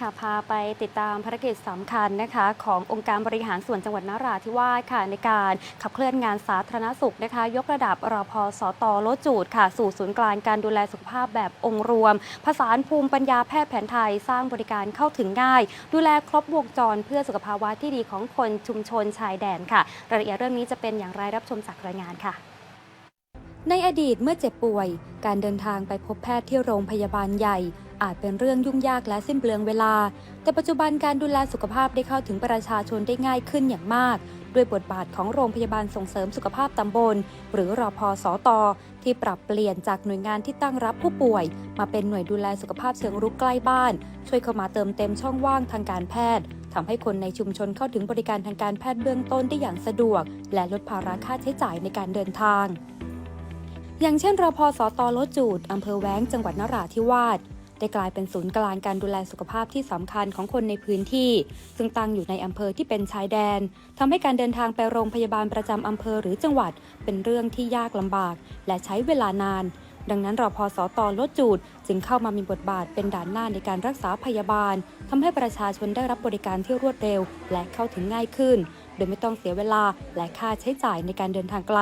ค่ะพาไปติดตามภารกิจสำคัญนะคะขององค์การบริหารส่วนจังหวัดนราธิวาสค่ะในการขับเคลื่อนงานสาธารณสุขนะคะ ยกระดับรอพสตลดจูดค่ะ สู่ศูนย์กลางการดูแลสุขภาพแบบองค์รวม ผสานภูมิปัญญาแพทย์แผนไทยสร้างบริการเข้าถึงง่าย ดูแลครบวงจรเพื่อสุขภาวะที่ดีของคนชุมชนชายแดนค่ะรายละเอียดเรื่องนี้จะเป็นอย่างไรรับชมจากรายงานค่ะในอดีตเมื่อเจ็บป่วย การเดินทางไปพบแพทย์ที่โรงพยาบาลใหญ่ อาจเป็นเรื่องยุ่งยากและสิ้นเปลืองเวลา แต่ปัจจุบันการดูแลสุขภาพได้เข้าถึงประชาชนได้ง่ายขึ้นอย่างมาก ด้วยบทบาทของโรงพยาบาลส่งเสริมสุขภาพตำบล หรือรอพสตที่ปรับเปลี่ยนจากหน่วยงานที่ตั้งรับผู้ป่วย มาเป็นหน่วยดูแลสุขภาพเชิงรุกใกล้บ้าน ช่วยเข้ามาเติมเต็มช่องว่างทางการแพทย์ทำให้คนในชุมชนเข้าถึงบริการทางการแพทย์เบื้องต้นได้อย่างสะดวก และลดภาระค่าใช้จ่ายในการเดินทาง อย่างเช่นรพสตลดจูดอำเภอแว้งจังหวัดนราธิวาส ได้กลายเป็นศูนย์กลางการดูแลสุขภาพที่สำคัญของคนในพื้นที่ ซึ่งตั้งอยู่ในอำเภอที่เป็นชายแดนทำให้การเดินทางไปโรงพยาบาลประจำอำเภอหรือจังหวัด เป็นเรื่องที่ยากลำบาก และใช้เวลานาน ดังนั้นรพสตลดจูด จึงเข้ามามีบทบาทเป็นด่านหน้าในการรักษาพยาบาลทำให้ประชาชนได้รับบริการที่รวดเร็ว และเข้าถึงง่ายขึ้น โดยไม่ต้องเสียเวลาและค่าใช้จ่ายในการเดินทางไกล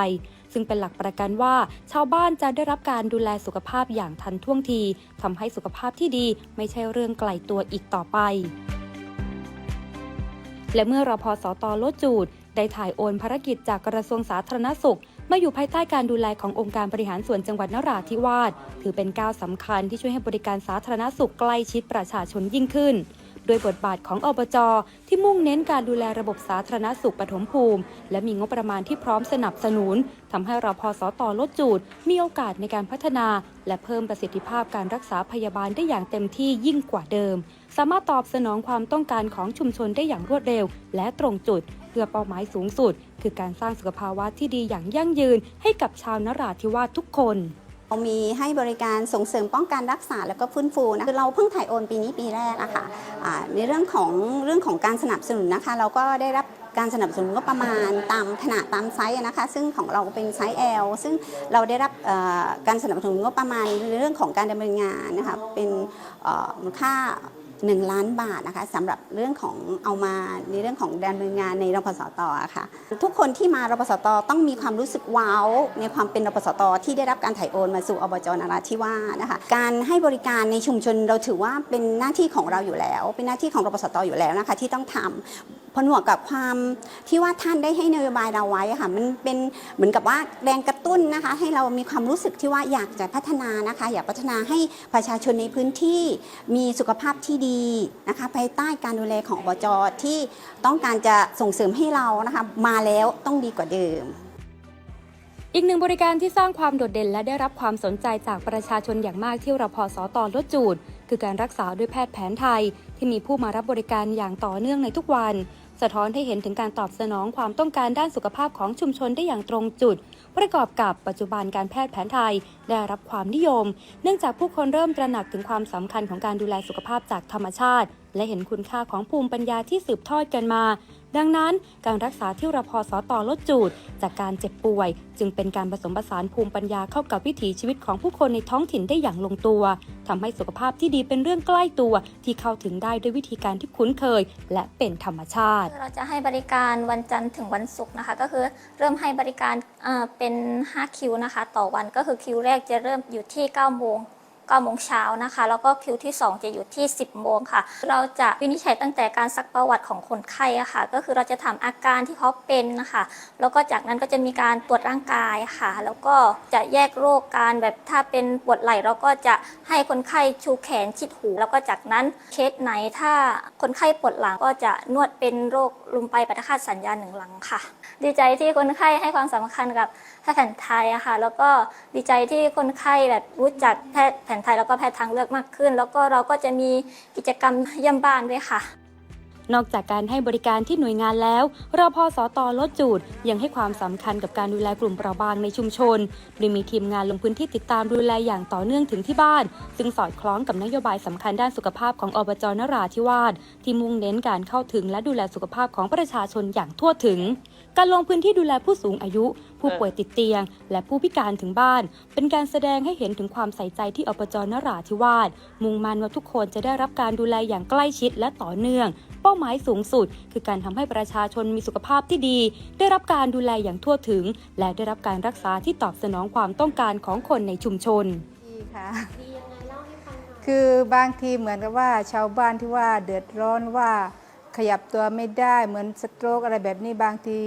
ซึ่งเป็นหลักประกันว่า ชาวบ้านจะได้รับการดูแลสุขภาพอย่างทันท่วงที ทำให้สุขภาพที่ดีไม่ใช่เรื่องไกลตัวอีกต่อไป และเมื่อรพอสตอลดจูด ได้ถ่ายโอนภารกิจจากกระทรวงสาธารณสุขมาอยู่ภายใต้การดูแลขององค์การบริหารส่วนจังหวัดนราธิวาสถือเป็นก้าวสำคัญที่ช่วยให้บริการสาธารณสุขใกล้ชิดประชาชนยิ่งขึ้น โดยบทบาทของอบจที่มุ่งเน้นการดูแลระบบสาธารณสุขปฐมภูมิ และมีงบประมาณที่พร้อมสนับสนุนทำให้รพสตลดจูด มีโอกาสในการพัฒนา และเพิ่มประสิทธิภาพการรักษาพยาบาลได้อย่างเต็มที่ยิ่งกว่าเดิม สามารถตอบสนองความต้องการของชุมชนได้อย่างรวดเร็ว และตรงจุด เพื่อเป้าหมายสูงสุด คือการสร้างสุขภาวะที่ดีอย่างยั่งยืน ให้กับชาวนราธิวาสทุกคน เรามีให้บริการส่งเสริมป้องกันรักษาแล้วก็ฟื้นฟูนะคือเราเพิ่งถ่ายโอนปีนี้ปีแรกอะค่ะในเรื่องของเรื่องของการสนับสนุนนะคะ เราก็ได้รับการสนับสนุนก็ประมาณตามขนาดตามไซส์นะคะ ซึ่งของเราเป็นไซส์ L ซึ่งเราได้รับการสนับสนุนก็ประมาณในเรื่องของการดำเนินงานนะคะเป็นมูลค่า 1 ล้านบาทนะคะสำหรับเรื่องของเอามาในเรื่องของดำเนินงานในรพสตอะค่ะ ทุกคนที่มารพสตต้องมีความรู้สึกว้าวในความเป็นรพสตที่ได้รับการถ่ายโอนมาสู่อบจนราธิวาสนะคะ การให้บริการในชุมชนเราถือว่าเป็นหน้าที่ของเราอยู่แล้ว เป็นหน้าที่ของรพสตอยู่แล้วนะคะที่ต้องทำผนวกกับความที่ว่าท่านได้ให้นโยบายเราไว้ค่ะมันเป็นเหมือนกับว่าแรงกระตุ้นนะคะ ให้เรามีความรู้สึกที่ว่าอยากจะพัฒนานะคะ อยากพัฒนาให้ประชาชนในพื้นที่มีสุขภาพที่ดีดีนะคะภายใต้การดูแลของอบจที่ต้องการจะส่งเสริมให้เรานะคะมาแล้วต้องดีกว่าเดิม อีกหนึ่งบริการที่สร้างความโดดเด่นและได้รับความสนใจจากประชาชนอย่างมากที่รพสตลดจูด คือการรักษาด้วยแพทย์แผนไทย ที่มีผู้มารับบริการอย่างต่อเนื่องในทุกวัน สะท้อนให้เห็นถึงการตอบสนองความต้องการด้านสุขภาพของชุมชนได้อย่างตรงจุด ประกอบกับปัจจุบันการแพทย์แผนไทยได้รับความนิยม เนื่องจากผู้คนเริ่มตระหนักถึงความสำคัญของการดูแลสุขภาพจากธรรมชาติ และเห็นคุณค่าของภูมิปัญญาที่สืบทอดกันมา ดังนั้นการรักษาที่รพสตลดจูด จากการเจ็บป่วย จึงเป็นการผสมผสานภูมิปัญญาเข้ากับวิถีชีวิตของผู้คนในท้องถิ่นได้อย่างลงตัวทำให้สุขภาพที่ดีเป็นเรื่องใกล้ตัว ที่เข้าถึงได้ด้วยวิธีการที่คุ้นเคย และเป็นธรรมชาติ เราจะให้บริการวันจันทร์ถึงวันศุกร์นะคะ ก็คือเริ่มให้บริการเเป็น 5 คิวนะคะ ต่อวันก็คือคิวแรกจะเริ่มอยู่ที่9โมง 9โมงเช้านะคะ แล้วก็คิวที่ 2 จะอยู่ที่ 10 โมงค่ะ เราจะวินิจฉัยตั้งแต่การซักประวัติของคนไข้อะค่ะ ก็คือเราจะถามอาการที่เขาเป็นนะคะ แล้วก็จากนั้นก็จะมีการตรวจร่างกายค่ะ แล้วก็จะแยกโรคการแบบถ้าเป็นปวดไหล่เราก็จะให้คนไข้ชูแขนชิดหู แล้วก็จากนั้นเคสไหนถ้าคนไข้ปวดหลังก็จะนวดเป็นโรคลุมไปปฏิฆาตสัญญาณหนึ่งหลังค่ะ ดีใจที่คนไข้ให้ความสำคัญกับแพทย์แผนไทยอะค่ะ แล้วก็ดีใจที่คนไข้แบบรู้จักแพทย์แผนไทยแล้วก็แพทย์ทางเลือกมากขึ้น แล้วก็เราก็จะมีกิจกรรมเยี่ยมบ้านด้วยค่ะ นอกจากการให้บริการที่หน่วยงานแล้วรพสตลดจูด ยังให้ความสำคัญกับการดูแลกลุ่มเปราะบางในชุมชน โดยมีทีมงานลงพื้นที่ติดตามดูแลอย่างต่อเนื่องถึงที่บ้าน ซึ่งสอดคล้องกับนโยบายสำคัญด้านสุขภาพของอบจนราธิวาสที่มุ่งเน้นการเข้าถึงและดูแลสุขภาพของประชาชนอย่างทั่วถึง การลงพื้นที่ดูแลผู้สูงอายุ ผู้ป่วยติดเตียง และผู้พิการถึงบ้าน เป็นการแสดงให้เห็นถึงความใส่ใจที่อบจนราธิวาสมุ่งมั่นว่าทุกคนจะได้รับการดูแลอย่างใกล้ชิดและต่อเนื่อง เป้าหมายสูงสุด คือการทำให้ประชาชนมีสุขภาพที่ดี ได้รับการดูแลอย่างทั่วถึง และได้รับการรักษาที่ตอบสนองความต้องการของคนในชุมชนดีค่ะคือบางทีเหมือนกับว่าชาวบ้านที่ว่าเดือดร้อนว่า ขยับตัวไม่ได้เหมือนสโตรกอะไรแบบนี้บางที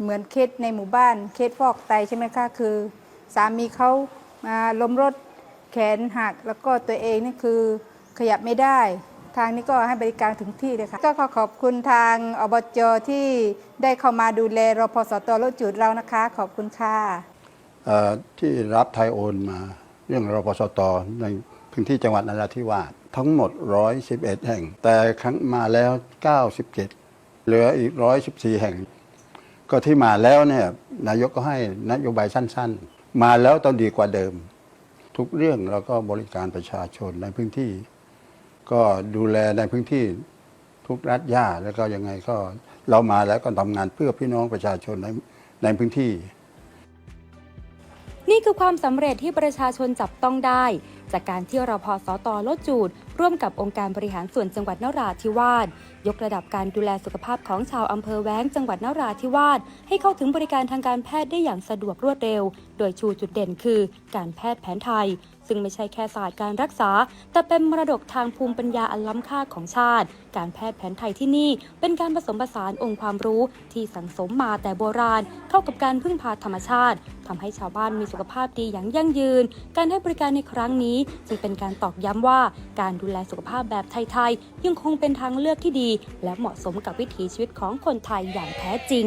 เหมือนเคสในหมู่บ้านเคสฟอกไตใช่ไหมคะคือ สามีเขามาล้มรถแขนหักแล้วก็ตัวเองนี่คือขยับไม่ได้ ทางนี้ก็ให้บริการถึงที่เลยค่ะก็ขอขอบคุณทางอบจที่ได้เข้ามาดูแลรพสตโลจุดเรานะคะ ขอบคุณค่ะที่รับไทยโอนมาเรื่องรพสตในพื้นที่จังหวัดนราธิวาส ทั้งหมด 111 แห่ง แต่ครั้งมาแล้ว 97 เหลืออีก 114 แห่ง ก็ที่มาแล้วเนี่ยนายกก็ให้นโยบายสั้น ๆ มาแล้วต้องดีกว่าเดิม ทุกเรื่องเราก็บริการประชาชนในพื้นที่ ก็ดูแลในพื้นที่ทุกรัฐย่าแล้วก็ยังไงก็เรามาแล้วก็ทำงานเพื่อพี่น้องประชาชนในในพื้นที่ นี่คือความสำเร็จที่ประชาชนจับต้องได้ จากการที่รพสตลดจูด ร่วมกับองค์การบริหารส่วนจังหวัดนราธิวาสยกระดับการดูแลสุขภาพของชาวอำเภอแว้งจังหวัดนราธิวาสให้เข้าถึงบริการทางการแพทย์ได้อย่างสะดวกรวดเร็ว โดยชูจุดเด่นคือ การแพทย์แผนไทย ซึ่งไม่ใช่แค่ศาสตร์การรักษา แต่เป็นมรดกทางภูมิปัญญาอันล้ำค่าของชาติ การแพทย์แผนไทยที่นี่ เป็นการผสมผสานองค์ความรู้ที่สังสมมาแต่โบราณ เข้ากับการพึ่งพาธรรมชาติทำให้ชาวบ้านมีสุขภาพดีอย่างยั่งยืน การให้บริการในครั้งนี้จึงเป็นการตอกย้ำว่า การดูแลสุขภาพแบบไทยๆยังคงเป็นทางเลือกที่ดี และเหมาะสมกับวิถีชีวิตของคนไทยอย่างแท้จริง